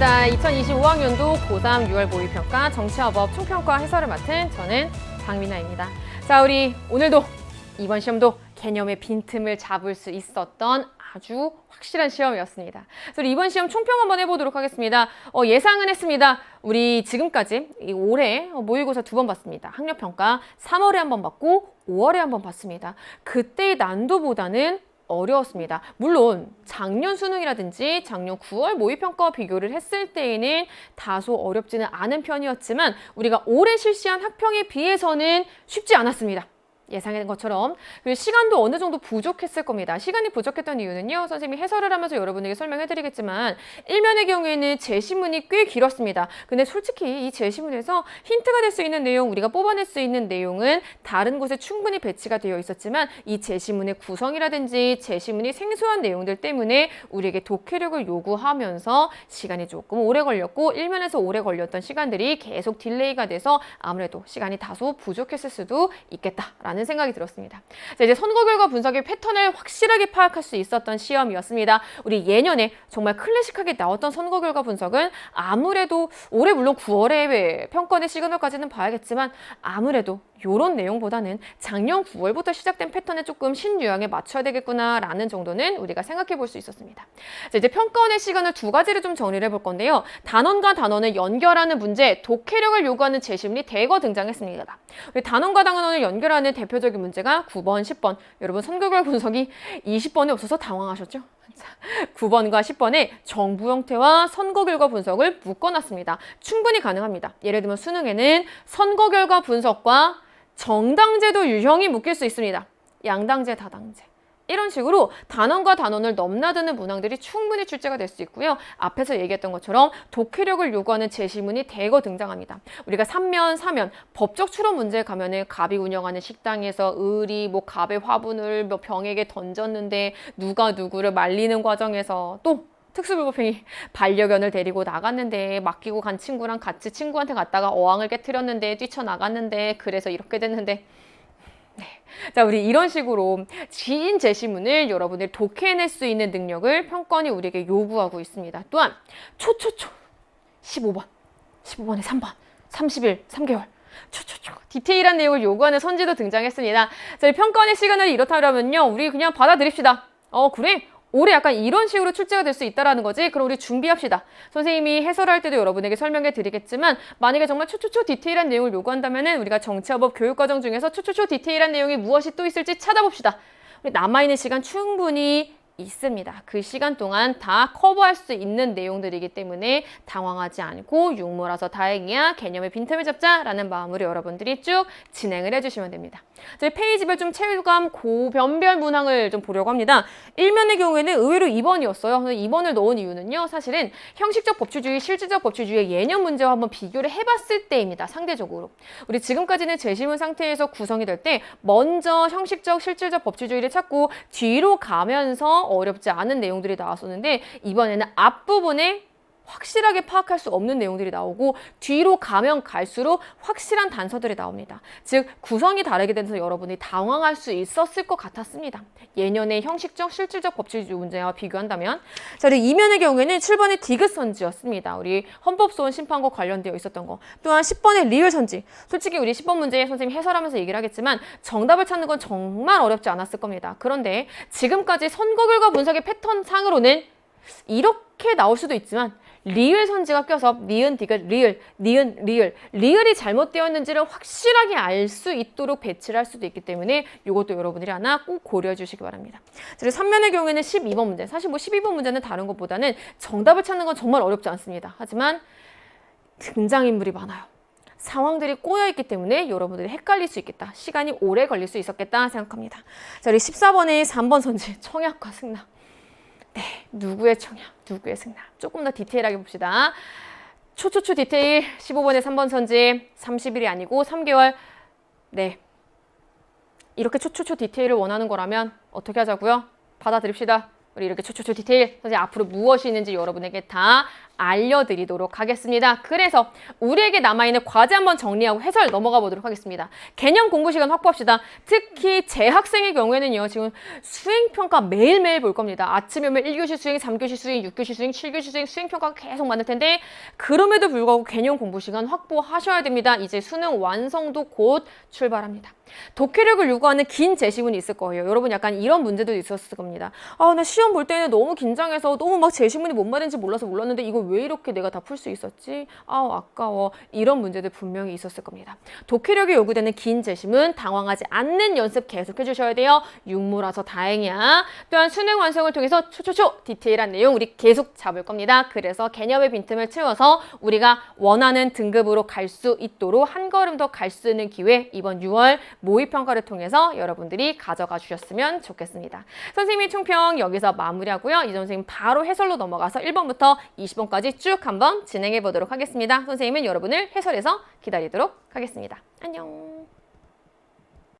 반갑습니다. 2025학년도 고3 6월 모의평가 정치화법 총평가 해설을 맡은 저는 박민아입니다. 자, 우리 오늘도 이번 시험도 개념의 빈틈을 잡을 수 있었던 아주 확실한 시험이었습니다. 그래서 이번 시험 총평 한번 해보도록 하겠습니다. 어, 예상은 했습니다. 우리 지금까지 이 올해 모의고사 두 번 봤습니다. 학력평가 3월에 한번 받고 5월에 한 번 봤습니다. 그때의 난도보다는 어려웠습니다. 물론 작년 수능이라든지 작년 9월 모의평가와 비교를 했을 때에는 다소 어렵지는 않은 편이었지만 우리가 올해 실시한 학평에 비해서는 쉽지 않았습니다. 예상한 것처럼 그리고 시간도 어느 정도 부족했을 겁니다. 시간이 부족했던 이유는요. 선생님이 해설을 하면서 여러분에게 설명해드리겠지만 일면의 경우에는 제시문이 꽤 길었습니다. 근데 솔직히 이 제시문에서 힌트가 될 수 있는 내용, 우리가 뽑아낼 수 있는 내용은 다른 곳에 충분히 배치가 되어 있었지만 이 제시문의 구성이라든지 제시문이 생소한 내용들 때문에 우리에게 독해력을 요구하면서 시간이 조금 오래 걸렸고 일면에서 오래 걸렸던 시간들이 계속 딜레이가 돼서 아무래도 시간이 다소 부족했을 수도 있겠다라는 생각이 들었습니다. 자, 이제 선거 결과 분석의 패턴을 확실하게 파악할 수 있었던 시험이었습니다. 우리 예년에 정말 클래식하게 나왔던 선거 결과 분석은 아무래도 올해 물론 9월에 평가의 시그널까지는 봐야겠지만 아무래도 이런 내용보다는 작년 9월부터 시작된 패턴에 조금 신유형에 맞춰야 되겠구나라는 정도는 우리가 생각해 볼 수 있었습니다. 자, 이제 평가원의 시간을 두 가지를 좀 정리를 해볼 건데요. 단원과 단원을 연결하는 문제, 독해력을 요구하는 제시문이 대거 등장했습니다. 단원과 단원을 연결하는 대표적인 문제가 9번, 10번. 여러분 선거결 분석이 20번이 없어서 당황하셨죠? 9번과 10번에 정부 형태와 선거 결과 분석을 묶어놨습니다. 충분히 가능합니다. 예를 들면 수능에는 선거 결과 분석과 정당제도 유형이 묶일 수 있습니다. 양당제, 다당제. 이런 식으로 단원과 단원을 넘나드는 문항들이 충분히 출제가 될 수 있고요. 앞에서 얘기했던 것처럼 독해력을 요구하는 제시문이 대거 등장합니다. 우리가 3면, 4면 법적 추론 문제에 가면은 갑이 운영하는 식당에서 을이 뭐 갑의 화분을 뭐 병에게 던졌는데 누가 누구를 말리는 과정에서 또 특수불법행위 반려견을 데리고 나갔는데 맡기고 간 친구랑 같이 친구한테 갔다가 어항을 깨뜨렸는데 뛰쳐나갔는데 그래서 이렇게 됐는데 네. 자, 우리 이런 식으로 긴 제시문을 여러분들이 독해낼 수 있는 능력을 평권이 우리에게 요구하고 있습니다. 또한 초초초 15번, 15번에 3번, 30일, 3개월. 초초초 디테일한 내용을 요구하는 선지도 등장했습니다. 저희 평가원의 시간을 이렇다면요, 우리 그냥 받아들입시다. 어 그래? 올해 약간 이런 식으로 출제가 될 수 있다라는 거지. 그럼 우리 준비합시다. 선생님이 해설할 때도 여러분에게 설명해 드리겠지만 만약에 정말 초초초 디테일한 내용을 요구한다면은 우리가 정치화법 교육과정 중에서 초초초 디테일한 내용이 무엇이 또 있을지 찾아봅시다. 우리 남아있는 시간 충분히 있습니다. 그 시간 동안 다 커버할 수 있는 내용들이기 때문에 당황하지 않고 육모라서 다행이야 개념의 빈틈을 잡자라는 마음으로 여러분들이 쭉 진행을 해주시면 됩니다. 저희 페이지별 좀 체감 고변별 문항을 좀 보려고 합니다. 1면의 경우에는 의외로 2번이었어요. 2번을 넣은 이유는요. 사실은 형식적 법치주의, 실질적 법치주의의 예년 문제와 한번 비교를 해봤을 때입니다. 상대적으로. 우리 지금까지는 제시문 상태에서 구성이 될 때 먼저 형식적, 실질적 법치주의를 찾고 뒤로 가면서 어렵지 않은 내용들이 나왔었는데 이번에는 앞부분에 확실하게 파악할 수 없는 내용들이 나오고 뒤로 가면 갈수록 확실한 단서들이 나옵니다. 즉 구성이 다르게 돼서 여러분이 당황할 수 있었을 것 같았습니다. 예년의 형식적, 실질적 법칙 문제와 비교한다면 자, 그리고 이면의 경우에는 7번의 디귿 선지였습니다. 우리 헌법소원 심판과 관련되어 있었던 거. 또한 10번의 리을 선지. 솔직히 우리 10번 문제 선생님 해설하면서 얘기를 하겠지만 정답을 찾는 건 정말 어렵지 않았을 겁니다. 그런데 지금까지 선거 결과 분석의 패턴 상으로는 이렇게 나올 수도 있지만 리을 선지가 껴서 니은 디귿 리을 니은 리을 리을이 잘못되었는지를 확실하게 알 수 있도록 배치를 할 수도 있기 때문에 이것도 여러분들이 하나 꼭 고려해 주시기 바랍니다. 그리고 3면의 경우에는 12번 문제 사실 뭐 12번 문제는 다른 것보다는 정답을 찾는 건 정말 어렵지 않습니다. 하지만 등장인물이 많아요. 상황들이 꼬여있기 때문에 여러분들이 헷갈릴 수 있겠다. 시간이 오래 걸릴 수 있었겠다 생각합니다. 자, 우리 14번에 3번 선지 청약과 승낙. 네, 누구의 청약, 누구의 승낙. 조금 더 디테일하게 봅시다. 초초초 디테일 15번에 3번 선지 30일이 아니고 3개월. 네. 이렇게 초초초 디테일을 원하는 거라면 어떻게 하자고요? 받아들입시다. 우리 이렇게 초초초 디테일 선생님 앞으로 무엇이 있는지 여러분에게 다 알려드리도록 하겠습니다. 그래서 우리에게 남아있는 과제 한번 정리하고 해설 넘어가 보도록 하겠습니다. 개념 공부 시간 확보합시다. 특히 재학생의 경우에는요, 지금 수행평가 매일매일 볼 겁니다. 아침에 오면 1교시 수행, 3교시 수행, 6교시 수행, 7교시 수행, 수행평가가 계속 많을 텐데, 그럼에도 불구하고 개념 공부 시간 확보하셔야 됩니다. 이제 수능 완성도 곧 출발합니다. 독해력을 요구하는 긴 제시문이 있을 거예요. 여러분 약간 이런 문제도 있었을 겁니다. 아, 나 시험 볼 때는 너무 긴장해서 너무 막 제시문이 뭔 말인지 몰라서 몰랐는데 이거 왜 이렇게 내가 다 풀 수 있었지? 아우, 아까워. 이런 문제들 분명히 있었을 겁니다. 독해력이 요구되는 긴 제시문 당황하지 않는 연습 계속해 주셔야 돼요. 육모라서 다행이야. 또한 수능 완성을 통해서 초초초 디테일한 내용 우리 계속 잡을 겁니다. 그래서 개념의 빈틈을 채워서 우리가 원하는 등급으로 갈 수 있도록 한 걸음 더 갈 수 있는 기회 이번 6월 모의평가를 통해서 여러분들이 가져가 주셨으면 좋겠습니다. 선생님의 총평 여기서 마무리하고요. 이 선생님 바로 해설로 넘어가서 1번부터 20번 까지 쭉 한번 진행해 보도록 하겠습니다. 선생님은 여러분을 해설에서 기다리도록 하겠습니다. 안녕.